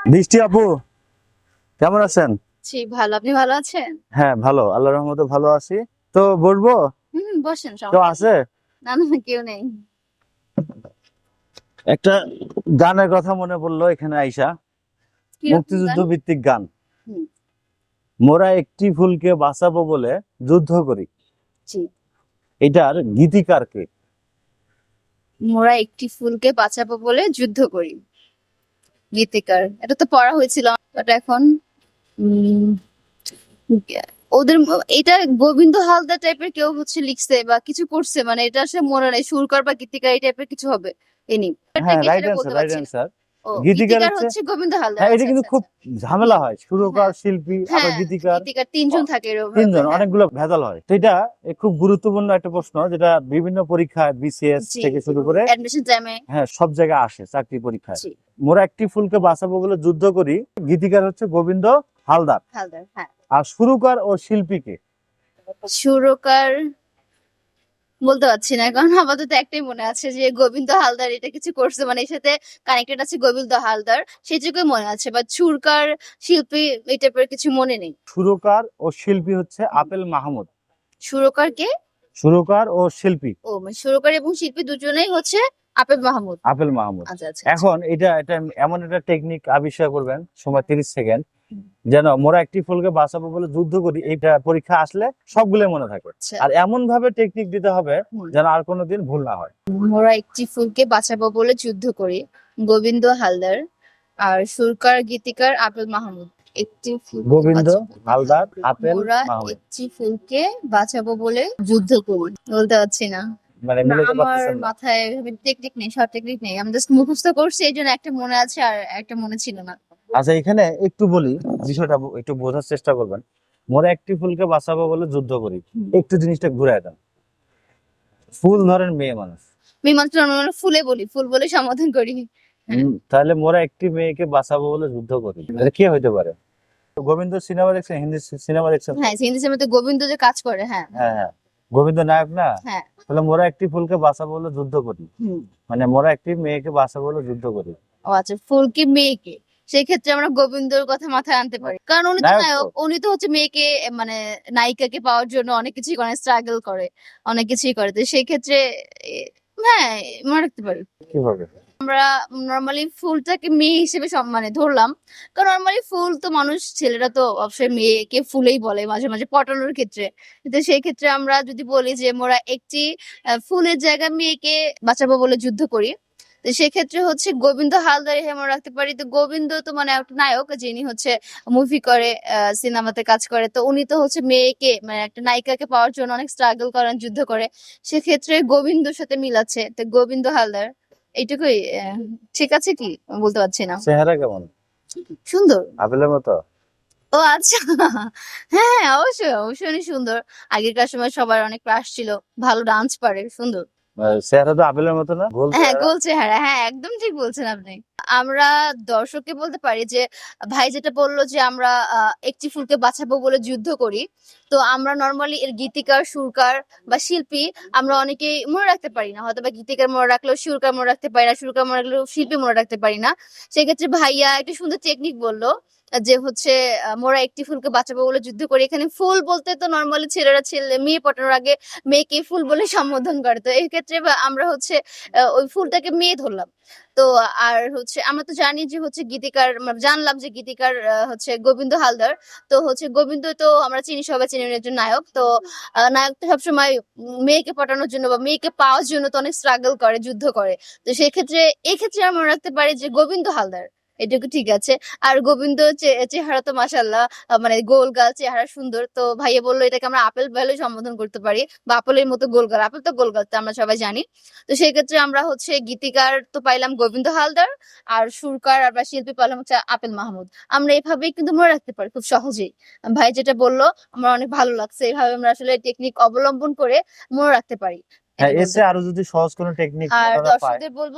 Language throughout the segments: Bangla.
বৃষ্টি আপু কেমন আছেন? জি ভালো। আপনি ভালো আছেন? হ্যাঁ ভালো। আল্লাহ রহমতে ভালো আছি। তো হুম বসেন তো আছে? না না কেউ নেই। একটা গানের কথা মনে পড়ল এখানে আইসা। মুক্তিযুদ্ধ ভিত্তিক গান। মোরা একটি ফুলকে বাঁচাবো বলে যুদ্ধ করি। এটার গীতিকারকে মোরা একটি ফুলকে বাঁচাবো বলে যুদ্ধ করি। গীতিকার। এটা তো পড়া হয়েছিল বাট এখন উম, ওদের এটা গোবিন্দ হালদার টাইপের কেউ হচ্ছে লিখছে বা কিছু করছে মানে এটা আসলে মনে নেই সুরকার বা গীতিকার এই টাইপের কিছু হবে এনি হ্যাঁ রাইট অ্যান্সার রাইট অ্যান্সার গীতিকার হচ্ছে- গোবিন্দ হালদার। হ্যাঁ এটা আচ্ছা, কিন্তু আচ্ছা, খুব ঝামেলা হয়। সুরকার শিল্পী হ্যাঁ, আবার গীতিকার। গীতিকার তিনজন থাকে তিনজন হ্যাঁ। অনেকগুলো ভেজাল হয়। তো এটা খুব গুরুত্বপূর্ণ একটা প্রশ্ন যেটা বিভিন্ন পরীক্ষায় বিসিএস থেকে শুরু করে অ্যাডমিশন হ্যাঁ সব জায়গায় আসে চাকরি পরীক্ষায়। মোরা একটি ফুলকে বাঁচাবো বলে যুদ্ধ করি গীতিকার হচ্ছে গোবিন্দ হালদার। হালদার হ্যাঁ। আর সুরকার ও শিল্পীকে? সুরকার বলতে পারছি না। কারণ আপাতত একটাই মনে আছে যে গোবিন্দ হালদার এটা কিছু করছে। মানে এর সাথে কানেক্টেড আছে গোবিন্দ হালদার সেটুকুই মনে আছে। বাট সুরকার শিল্পী এই টাইপের কিছু মনে নেই। সুরকার ও শিল্পী হচ্ছে আপেল মাহমুদ। সুরকার কে? সুরকার ও শিল্পী। ও মানে সুরকার এবং শিল্পী দুজনেই হচ্ছে আপেল মাহমুদ। আপেল মাহমুদ। আচ্ছা আচ্ছা এখন এটা এটা এমন একটা টেকনিক আবিষ্কার করবেন সময় তিরিশ সেকেন্ড। যেন মোরা একটি ফুলকে বাঁচাবো বলে যুদ্ধ করি এইটা পরীক্ষা আসলে সবগুলো মনে থাকবে। আচ্ছা। আর এমন ভাবে টেকনিক দিতে হবে যেন আর কোনোদিন ভুল না হয়। মোরা একটি ফুলকে বাঁচাবো বলে যুদ্ধ করি গোবিন্দ হালদার আর সুরকার গীতিকার আপেল মাহমুদ। একটি ফুলকে গোবিন্দ হালদার আপেল মাহমুদ। একটি ফুলকে বাঁচাবো বলে যুদ্ধ করি। বলতে পারছি না। মানে আমার মাথায় টেকনিক নেই সব টেকনিক নেই। আমি জাস্ট মুখস্থ করছি এই জন্য একটা মনে আছে আর একটা মনে ছিল না। আচ্ছা এখানে একটু বলি বিষয়টা একটু বোঝার চেষ্টা করবেন। মোরা একটি ফুলকে বাঁচাবো বলে যুদ্ধ করি। একটু জিনিসটা ঘুরে দেন। ফুল ধরেন মেয়ে মানুষ। মাত্র আমরা ফুলে বলি ফুল বলে সম্বোধন করি। তাহলে মোরা একটি মেয়েকে বাঁচাবো বলে যুদ্ধ করি। কে হইতে পারে? গোবিন্দ সিনেমা দেখছেন হিন্দি সিনেমা দেখছেন? হ্যাঁ হিন্দি সিনেমাতে গোবিন্দ যে কাজ করে হ্যাঁ। হ্যাঁ হ্যাঁ। গোবিন্দ নায়ক না? হ্যাঁ। তাহলে মোরা একটি ফুলকে বাঁচাবো বলে যুদ্ধ করি। মানে মোরা একটি মেয়েকে বাঁচাবো বলে যুদ্ধ করি। ও আচ্ছা ফুলকে মেয়েকে? সেই ক্ষেত্রে আমরা গোবিন্দর কথা মাথায় আনতে পারি। কারণ উনি তো নায়ক উনি তো হচ্ছে মেয়েকে মানে নায়িকাকে পাওয়ার জন্য অনেক কিছুই করে স্ট্রাগল করে অনেক কিছুই করে। তো সেই ক্ষেত্রে হ্যাঁ মনে রাখতে পারি। কীভাবে? আমরা নর্মালি ফুলটাকে মেয়ে হিসেবে সব- মানে ধরলাম। কারণ নর্মালি ফুল তো মানুষ ছেলেরা তো অবশ্যই মেয়েকে ফুলেই বলে মাঝে মাঝে পটানোর ক্ষেত্রে। তো সেই ক্ষেত্রে আমরা যদি বলি যে মোরা একটি আহ, ফুলের জায়গায় মেয়েকে বাঁচাবো বলে যুদ্ধ করি তো সেক্ষেত্রে হচ্ছে গোবিন্দ হালদার আমরা রাখতে পারি। তো গোবিন্দ তো মানে একটা নায়ক যিনি হচ্ছে মুভি করে সিনেমাতে কাজ করে। তো উনি তো হচ্ছে মেয়েকে মানে একটা নায়িকাকে পাওয়ার জন্য অনেক স্ট্রাগল করেন যুদ্ধ করে। সেক্ষেত্রে গোবিন্দর সাথে মিল আছে। তো গোবিন্দ হালদার এইটুকুই ঠিক আছে কি? বলতে পারছি না। চেহারা কেমন? সুন্দর। আপেলের মতো? ও আচ্ছা। হ্যাঁ হ্যাঁ অবশ্যই অবশ্যই সুন্দর। আগেকার সময় সবার অনেক ক্রাশ ছিল। ভালো ডান্স পারে সুন্দর। চেহারা তো আপেলের মতো না? হ্যাঁ গোল চেহারা। হ্যাঁ একদম ঠিক বলছেন আপনি। আমরা দর্শককে বলতে পারি যে ভাই যেটা বলল যে আমরা একটি ফুলকে বাঁচাবো বলে যুদ্ধ করি। তো আমরা নর্মালি এর গীতিকার সুরকার বা শিল্পী আমরা অনেকেই মনে রাখতে পারি না। হয়তো বা গীতিকার মনে রাখলেও সুরকার মনে রাখতে পারি না সুরকার মনে রাখলেও শিল্পী মনে রাখতে পারি না। সেক্ষেত্রে ভাইয়া একটা সুন্দর টেকনিক বলল যে হচ্ছে মোরা একটি ফুলকে বাঁচাবো বলে যুদ্ধ করি। এখানে ফুল বলতে তো নর্মালি ছেলেরা ছেলে মেয়ে পটানোর আগে মেয়েকে ফুল বলে সম্বোধন করে। তো এই ক্ষেত্রে আমরা হচ্ছে ওই ফুলটাকে মেয়ে ধরলাম। তো আর হচ্ছে, আমরা তো জানি যে হচ্ছে গীতিকার জানলাম যে গীতিকার হচ্ছে গোবিন্দ হালদার। তো হচ্ছে গোবিন্দ তো আমরা চিনি, সবাই চিনি একজন নায়ক। তো নায়ক তো সবসময় মেয়েকে পটানোর জন্য বা মেয়েকে পাওয়ার জন্য তো অনেক স্ট্রাগল করে, যুদ্ধ করে। তো সেক্ষেত্রে, এক্ষেত্রে আমরা রাখতে পারি যে গোবিন্দ হালদার। এটুকু ঠিক আছে। আর গোবিন্দ চেহারা তো মাসাল্লাহ মানে গোল গাল চেহারা সুন্দর। তো ভাইয়া বলল এটাকে আমরা আপেল ভ্যালু সম্বোধন করতে পারি। বা আপেলের মতো গোল গাল আপেল তো গোল গাল তো আমরা সবাই জানি। তো সেই ক্ষেত্রে আমরা হচ্ছে গীতিকার তো পাইলাম গোবিন্দ হালদার আর সুরকার আর বা শিল্পী পাইলাম হচ্ছে আপেল মাহমুদ। আমরা এইভাবেই কিন্তু মনে রাখতে পারি খুব সহজেই। ভাই যেটা বলল আমার অনেক ভালো লাগছে। এইভাবে আমরা আসলে টেকনিক অবলম্বন করে মনে রাখতে পারি। হ্যাঁ এসে আরও যদি সহজ কোনো টেকনিক আর দর্শকদের বলব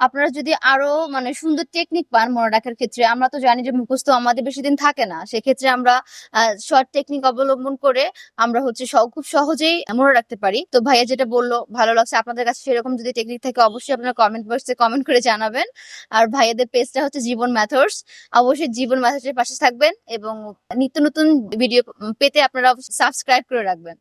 আপনারা যদি আরও মানে সুন্দর টেকনিক পান মনে রাখার ক্ষেত্রে, আমরা তো জানি যে মুখস্থ আমাদের বেশি দিন থাকে না। সেক্ষেত্রে আমরা শর্ট টেকনিক অবলম্বন করে আমরা হচ্ছে খুব সহজেই মনে রাখতে পারি। তো ভাইয়া যেটা বলল, ভালো লাগছে আপনাদের কাছে সেরকম যদি টেকনিক থাকে অবশ্যই আপনারা কমেন্ট বক্সে কমেন্ট করে জানাবেন। আর ভাইয়াদের পেজটা হচ্ছে জীবন ম্যাথডস অবশ্যই জীবন ম্যাথডসের পাশে থাকবেন এবং নিত্য নতুন ভিডিও পেতে আপনারা সাবস্ক্রাইব করে রাখবেন।